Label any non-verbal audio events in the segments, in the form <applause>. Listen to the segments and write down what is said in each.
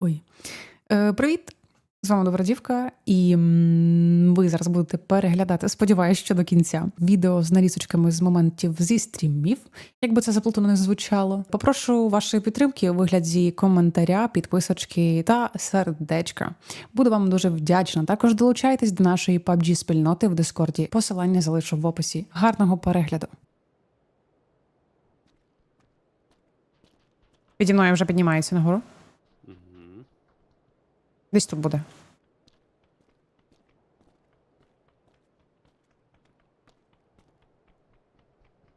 Ой. Е, привіт! З вами Добродівка, і ви зараз будете переглядати, сподіваюсь, що до кінця відео з нарізочками з моментів зі стрімів, як би це заплутано не звучало. Попрошу вашої підтримки у вигляді коментаря, підписочки та сердечка. Буду вам дуже вдячна. Також долучайтесь до нашої PUBG спільноти в Дискорді. Посилання залишу в описі. Гарного перегляду. Піді мною вже піднімається нагору. Угу. Десь тут буде.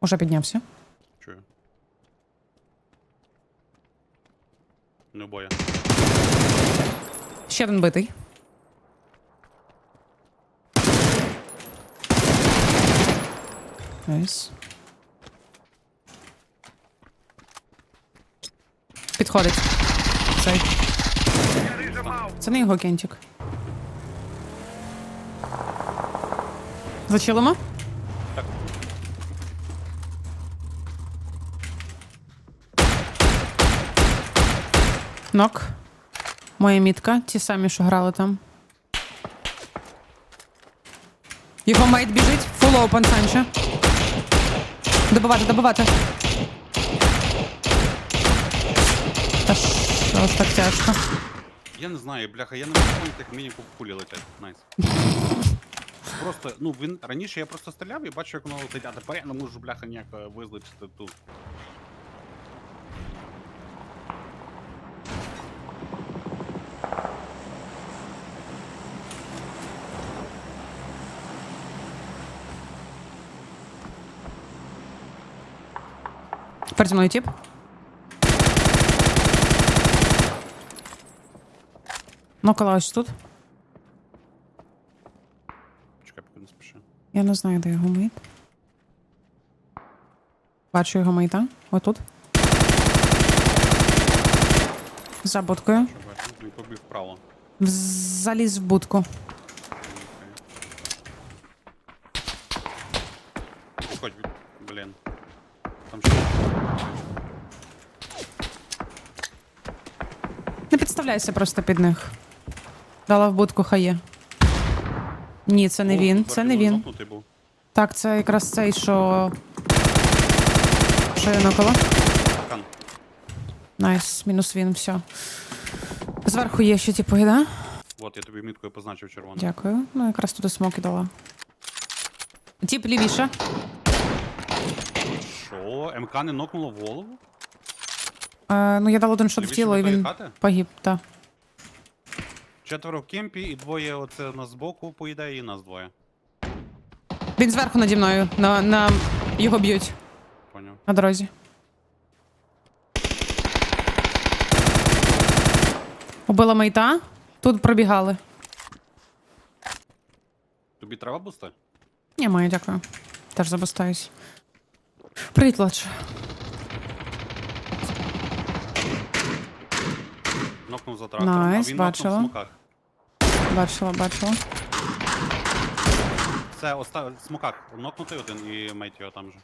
Уже піднявся. Чую. Не боя. Ще один битий. Найс. Підходить. Цей. Це не його кентик. Зачилимо? Так. Нок. Моя мітка, ті самі, що грали там. Його мейт біжить. Фул опен, Санчо. Добивати, добивати. що ж так тяжко? Я не знаю, бляха, я не можу поняти, як мені кулі летять. Найс. <laughs> Просто, ну він раніше я просто стріляв і бачу, як воно летить, а тепер я не можу, бляха, ніяк е, визначити тут. Переді мною тип. Нокала ось тут. Чекай, поки не спіши. Я не знаю, де його мейт. Бачу його мейта. Отут. За будкою. Бачу? Побіг вправо. Заліз в будку. Окей. Блін. Там що? Не підставляйся просто під них. Дала в будку хає. Ні, це не О, він. Це не він він. нокнутий був. Так, це якраз цей, що. Що я нокала? Кан. Найс, мінус він, все. Зверху є ще типу, да? От, я тобі міткою позначив червону. Дякую. Ну, якраз туди смоки дала. Тіп лівіше. Що? МК не нокнуло в голову? Е, ну, я дала один шот в Лівіше тіло, і він погиб, так. Четверо в кемпі і двоє оце у нас збоку, по ідеї, і нас двоє. Він зверху наді мною. На, на... Його б'ють Поняв. на дорозі. Убила мейта. Тут пробігали. Тобі треба бусти? Ні, маю, дякую. Теж забастаюсь. Привіт, Ладж. Нокнув за трактором, Найс, а він бачила. нокнув в смоках. Бачила, бачила. Це оста... смокак. Нокнутий один і мейт його там же.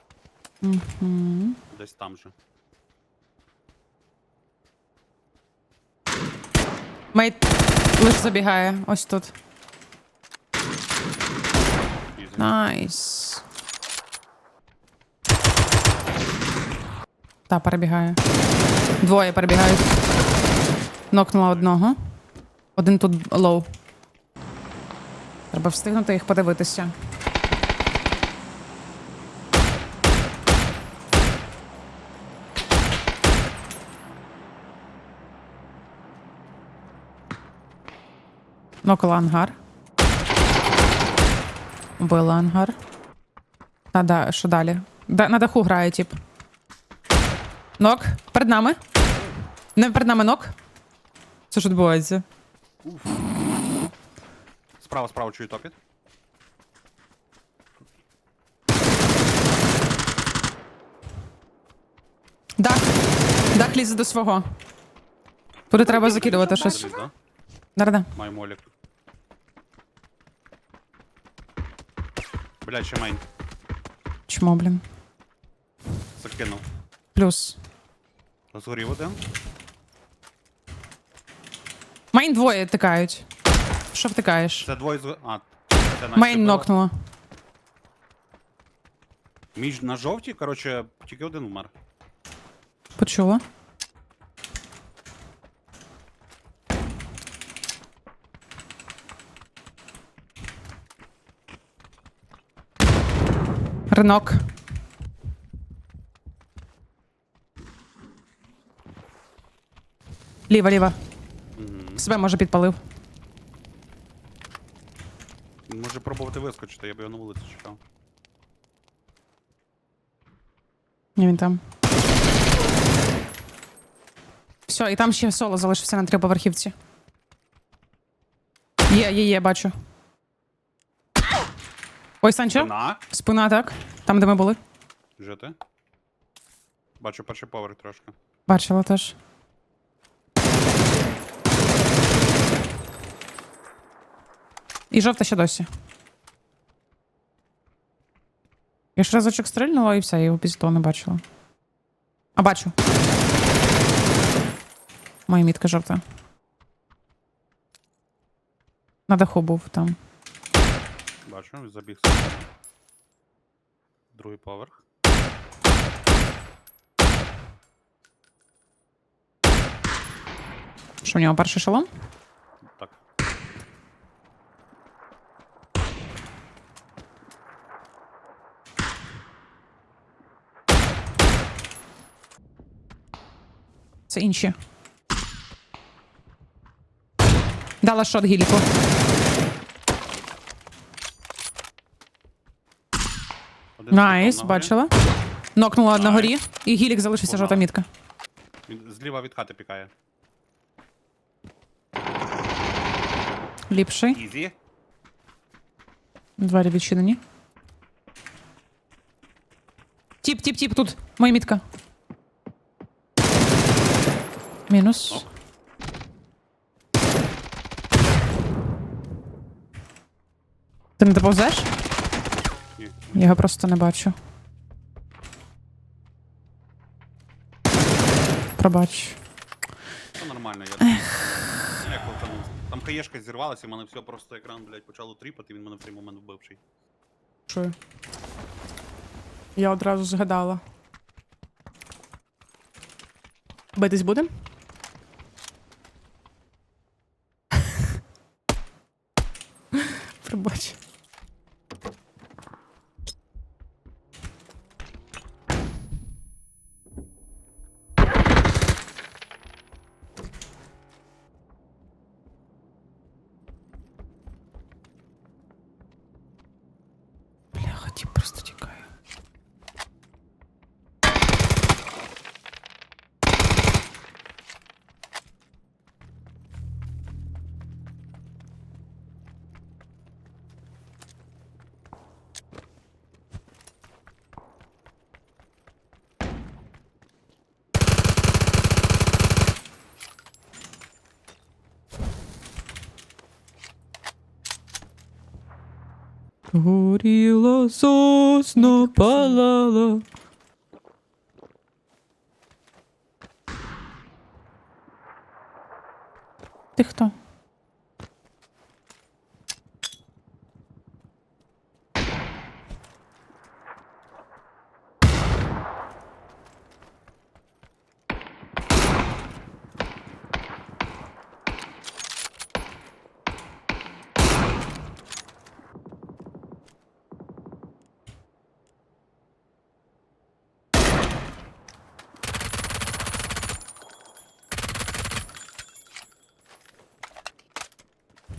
Угу. Десь там же. Мейт лише забігає. Ось тут. Ізі. Найс. Та, перебігає. Двоє перебігають. Нокнула одного. Один тут лоу. Треба встигнути їх подивитися. Нокнула ангар. Убила ангар. А, да, що далі? Да, на даху грає, тип. Нок. Перед нами. Не перед нами нок. Це що відбувається? Справа, справа чую топіт. Дах. Дах лізе до свого. Туди треба закидувати щось. Заліз, да? Да-да. Маю молік. Блядь, ще мейн. Чмо, блін. Закинув. Плюс. Згорів один. Майн двоє тикають. Що втикаєш? Це двоє з. А, це наші Майн були. нокнула. Між на жовтій, коротше, тільки один вмер. Почула. Ринок. Ліва, ліва. Себе може підпалив. Може пробувати вискочити, я б його на вулиці чекав. Ні, він там. Все, і там ще соло залишився на триповерхівці. Є, є, є, бачу. Ой, Санчо. На, Спина, так. Там, де ми були. жити. Бачу перший поверх трошки. Бачила теж. І жовта ще досі. Я ж разочок стрельнула і все, я його після того не бачила. А бачу. Моя мітка жовта. На даху був там. Бачу, забіг. Другий поверх. Що в нього перший шалом? Так. Це інші. Дала шот гіліку. Один Найс, степан на горі. бачила. Нокнула на горі, і гілік залишився Погнали. жовта мітка. Він зліва від хати пікає. Ліпший. Ізі. Двері відчинені. Тіп, тіп, тіп, тут. Моя мітка. Мінус. Ти не доповзеш? Ні. Я його просто не бачу. Пробач. Це нормально, я. Я колтанув. Там хаєшка зірвалася, і в мене все просто екран, блядь, почало тріпати, він мене в цей момент вбивший. Чую. Я одразу згадала. Битись будем? Пробач. Бляха, ті просто тікає. Горіла сосна, палала. Ти хто?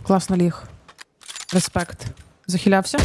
Класно ліг. Респект. Захилявся?